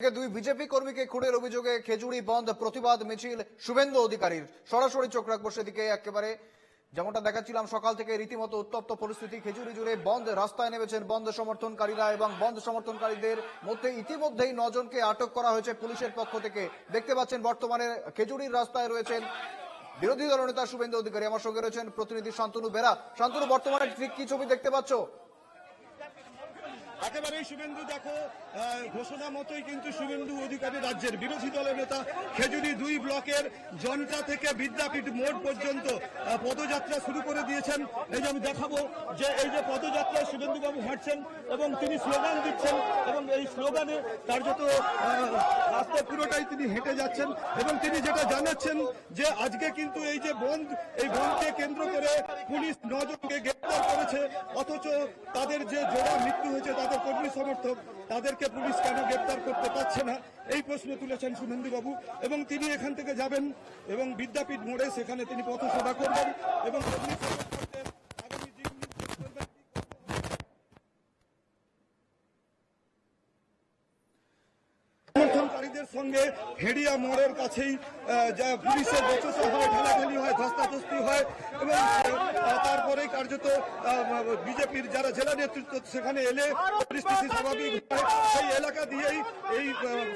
দুই বিজেপি কর্মীকে খুনের অভিযোগে খেজুরি বন্ধ প্রতিবাদ মিছিল শুভেন্দু অধিকারীর। সরাসরি চোখ রাখব সেদিকে একেবারে। যেমনটা দেখাচ্ছিলাম সকাল থেকে রীতিমতো উত্তপ্ত পরিস্থিতি, খেজুরি জুড়ে বন্ধ, রাস্তায় নেমেছেন বন্ধ সমর্থনকারীরা এবং বন্ধ সমর্থনকারীদের মধ্যে ইতিমধ্যেই নজনকে আটক করা হয়েছে পুলিশের পক্ষ থেকে। দেখতে পাচ্ছেন বর্তমানে খেজুরির রাস্তায় রয়েছেন বিরোধী দলনেতা শুভেন্দু অধিকারী। আমার সঙ্গে রয়েছেন প্রতিনিধি শান্তনু বেরা। শান্তনু, বর্তমানে ঠিক কি ছবি দেখতে পাচ্ছ? একেবারেই শুভেন্দু, দেখো ঘোষণা মতোই কিন্তু শুভেন্দু অধিকারী রাজ্যের বিরোধী দলের নেতা। খেজুরি দুই ব্লকের জনতা থেকে বিদ্যাপীঠ মোড় পর্যন্ত পদযাত্রা শুরু করে দিয়েছেন। এই যে আমি দেখাবো যে এই যে পদযাত্রায় শুভেন্দু বাবু হাঁটছেন এবং তিনি স্লোগান দিচ্ছেন এবং এই স্লোগানে কার্যত রাস্তা পুরোটাই তিনি হেঁটে যাচ্ছেন এবং তিনি যেটা জানাচ্ছেন যে আজকে কিন্তু এই যে বন্ধ, এই বন্ধকে কেন্দ্র করে পুলিশ নজরকে গ্রেপ্তার করেছে, অথচ তাদের যে জোড়া মৃত্যু হয়েছে তাদের কর্মী সমর্থক তাদেরকে পুলিশ কেন গ্রেপ্তার করতে পারছে না? এই প্রশ্ন তুলেছেন সুনন্দী বাবু এবং তিনি এখান থেকে যাবেন এবং বিদ্যাপীঠ মোড়ে সেখানে তিনি পথসভা করবেন এবং কর্মী সমর্থকদের আগামী দিন নির্দেশ করবেন। সমর্থনকারীদের সঙ্গে হেডিয়া মোড়ের কাছেই পুলিশের বচসা হয় ঢালাঢালি হয় ধস্তাধস্তি হয় এবং আহ, তারপরেই কার্যত বিজেপির যারা জেলা নেতৃত্ব সেখানে এলে পরিস্থিতি স্বাভাবিক হয়। সেই এলাকা দিয়েই এই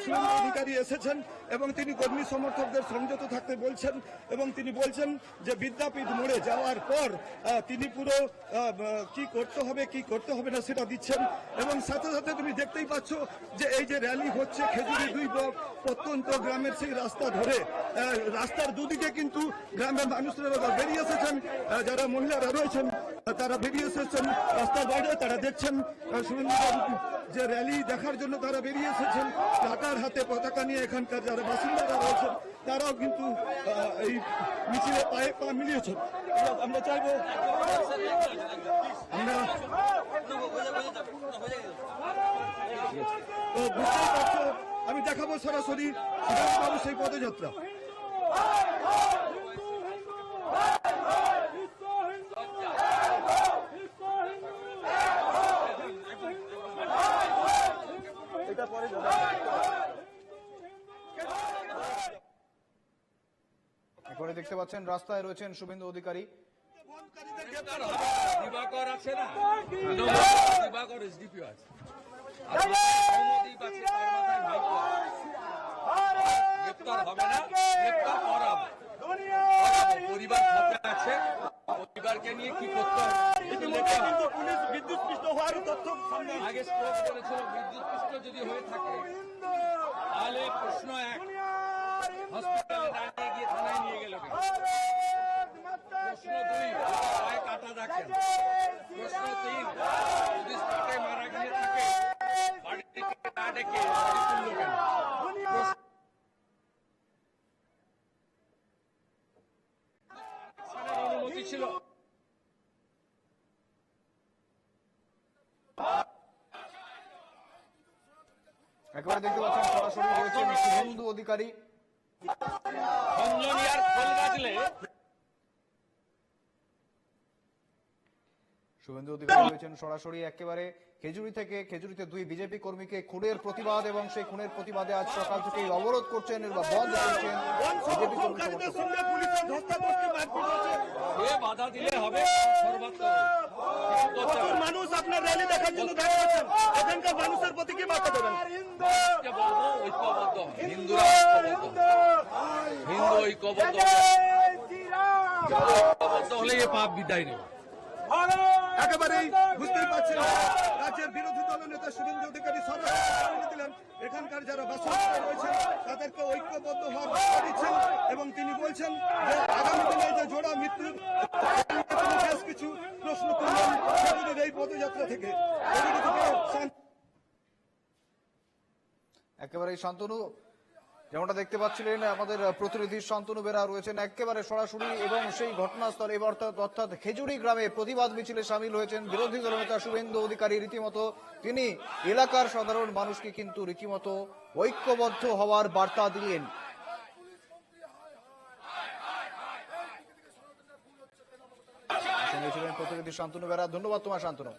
সুরেন্দ্র অধিকারী এসেছেন এবং তিনি কর্মী সমর্থকদের সংযত থাকতে বলছেন এবং তিনি বলছেন যে বিদ্যাপীঠ মোড়ে যাওয়ার পর তিনি পুরো কি করতে হবে কি করতে হবে না সেটা দিচ্ছেন এবং সাথে সাথে তুমি দেখতেই পাচ্ছ যে এই যে র্যালি হচ্ছে খেজুরি দুই প্রত্যন্ত গ্রামের সেই রাস্তা ধরে রাস্তার দুদিকে কিন্তু গ্রামের মানুষরা বেরিয়ে এসেছেন যারা মহিলারা রয়েছেন তারা বেরিয়ে এসেছেন, রাস্তার বাইরে তারা দেখছেন সুরেন্দ্রবাবু যে র্যালি দেখার জন্য তারা বেরিয়ে এসেছেন, টাকার হাতে পতাকা নিয়ে এখানকার যারা বাসিন্দারা রয়েছেন, তারাও কিন্তু এই মিছিলে পায়ে পা মিলিয়েছেন। আমরা চাইব, আমরা বুঝতেই পারছ আমি দেখাবো সরাসরি বাবু সেই পদযাত্রা। এখানে দেখতে পাচ্ছেন রাস্তায় রয়েছেন শুভেন্দু অধিকারী। দিবাকর আছে না? দিবাকর এসডিপি আছে। নিয়ে তাহলে প্রশ্ন এক দাঁড়িয়ে গিয়ে থানায় নিয়ে গেল প্রশ্ন দুই কাটা প্রশ্ন তিন যদি স্পটে মারা গিয়ে থাকে বাড়ি থেকে না ডেকে বাড়ি তুললো কেন প্রশ্ন- অনুমতি ছিল। একবার দেখতে পাচ্ছেন সরাসরি রয়েছেন শুভেন্দু অধিকারী। শুভেন্দু অধিকারী রয়েছেন সরাসরি একেবারে খেজুরি থেকে খেজুরিতে দুই বিজেপি কর্মীকে খুনের প্রতিবাদ এবং সেই খুনের প্রতিবাদে আজ সকাল থেকেই অবরোধ করছেন বা বন্ধ করছেন বিজেপি বাধা দিলে হবে মানুষ আপনার র্যালি দেখার জন্য দাঁড়িয়ে আছেন। এখানকার মানুষের প্রতি কি বার্তা দেবেন? হিন্দুরা হিন্দু ঐক্যবদ্ধ হলে এ পাপ বিদায় নেবে। একেবারেই বুঝতেই পারছেন রাজ্যের বিরোধী দল নেতা শুভেন্দু অধিকারী সরকার দিলেন। এখানকার যারা বাসিন্দা রয়েছেন তাদেরকে ঐক্যবদ্ধ হওয়ার দিচ্ছেন এবং তিনি বলছেন যে আগামী দিনে যে জোড়া মৃত্যু বেশ কিছু প্রশ্ন সেগুলির এই পদযাত্রা থেকে। থেকে একেবারে শান্তনু যেমনটা দেখতে পাচ্ছিলেন, আমাদের প্রতিনিধি শান্তনু বেরা রয়েছেন একেবারে সরাসরি এবং সেই ঘটনাস্থলে অর্থাৎ অর্থাৎ খেজুরি গ্রামে প্রতিবাদ মিছিলে সামিল হয়েছেন বিরোধী দলনেতা শুভেন্দু অধিকারী। রীতিমতো তিনি এলাকার সাধারণ মানুষকে কিন্তু রীতিমতো ঐক্যবদ্ধ হওয়ার বার্তা দিলেন। প্রতিনিধি শান্তনু বেরা। ধন্যবাদ তোমার শান্তনু।